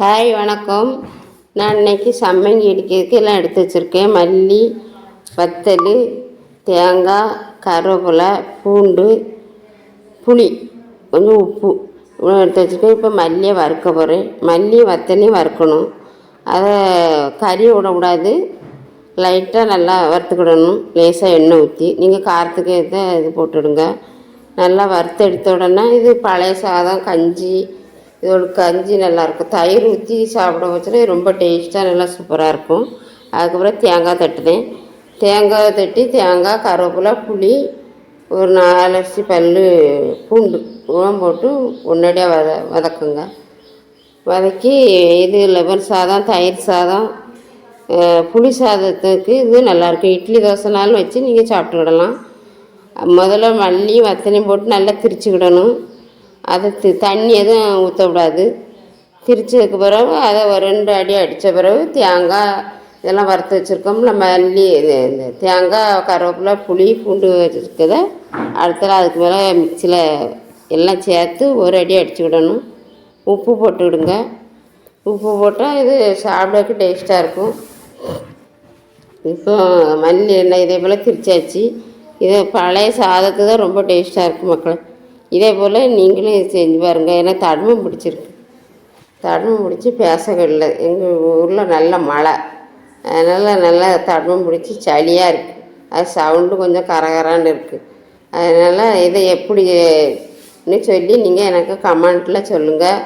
Hi வணக்கம். நான் இன்றைக்கி சம்மங்கி அடிக்கிறதுக்கு எல்லாம் எடுத்து வச்சுருக்கேன். மல்லி வத்தல் தேங்காய் கருவேப்பிலை பூண்டு புளி கொஞ்சம் உப்பு. இவ்வளோ எடுத்து வச்சுருக்கேன். இப்போ மல்லியை வறுக்க போகிறேன் மல்லி வத்தலையும் வறுக்கணும். அதை கறி விடக்கூடாது. லைட்டாக நல்லா வறுத்துக்கிடணும். லேசாக எண்ணெய் ஊற்றி நீங்கள் காரத்துக்கு ஏற்ற இது போட்டுடுங்க. நல்லா வறுத்து எடுத்த உடனே இது பழைய சாதம் கஞ்சி இதோட கஞ்சி நல்லாயிருக்கும் தயிர் ஊற்றி சாப்பிட வச்சுனா ரொம்ப டேஸ்ட்டாக நல்லா சூப்பராக இருக்கும். அதுக்கப்புறம் தேங்காய் தட்டுனேன். தேங்காய் தட்டி தேங்காய் கருவேப்பிலை புளி ஒரு நாலரிசி பல் பூண்டு இதெல்லாம் போட்டு உன்னடியாக வத வதக்குங்க. வதக்கி இது லெமன் சாதம் தயிர் சாதம் புளி சாதத்துக்கு இது நல்லாயிருக்கும் இட்லி தோசைனாலும் வச்சு நீங்கள் சாப்பிட்டுக்கிடலாம். முதல்ல மல்லி வத்தலையும் போட்டு நல்லா திரிச்சுக்கிடணும். அதை தண்ணி எதுவும் ஊற்றக்கூடாது திரிச்சதுக்கு பிறகு அதை ஒரு ரெண்டு அடி அடித்த பிறகு தேங்காய் இதெல்லாம் வறுத்து வச்சுருக்கோம்ல மல்லி இந்த தேங்காய் கருவேப்பிலை புளி பூண்டு வச்சுருக்கத அடுத்தது அதுக்கு மேலே மிக்சியில் எல்லாம் சேர்த்து ஒரு அடி அடிச்சுக்கிடணும் உப்பு போட்டுவிடுங்க உப்பு போட்டால் இது சாப்பிடறதுக்கு டேஸ்ட்டாக இருக்கும். இப்போ மல்லி எண்ணெய் இதே போல் திரிச்சாச்சு. இது பழைய சாதத்து தான் ரொம்ப டேஸ்ட்டாக இருக்கும் மக்கள். இதே போல் நீங்களும் செஞ்சு பாருங்கள் ஏன்னா தடுமை பிடிச்சிருக்கு. தடுமை பிடிச்சி பேசவில்லை எங்கள் ஊரில் நல்ல மழை. அதனால் நல்லா தடுமை பிடிச்சி சளியாக இருக்குது அது சவுண்டு கொஞ்சம் கரகரான்னு இருக்குது அதனால் இதை எப்படின்னு சொல்லி நீங்கள் எனக்கு கமெண்ட்டில் சொல்லுங்கள்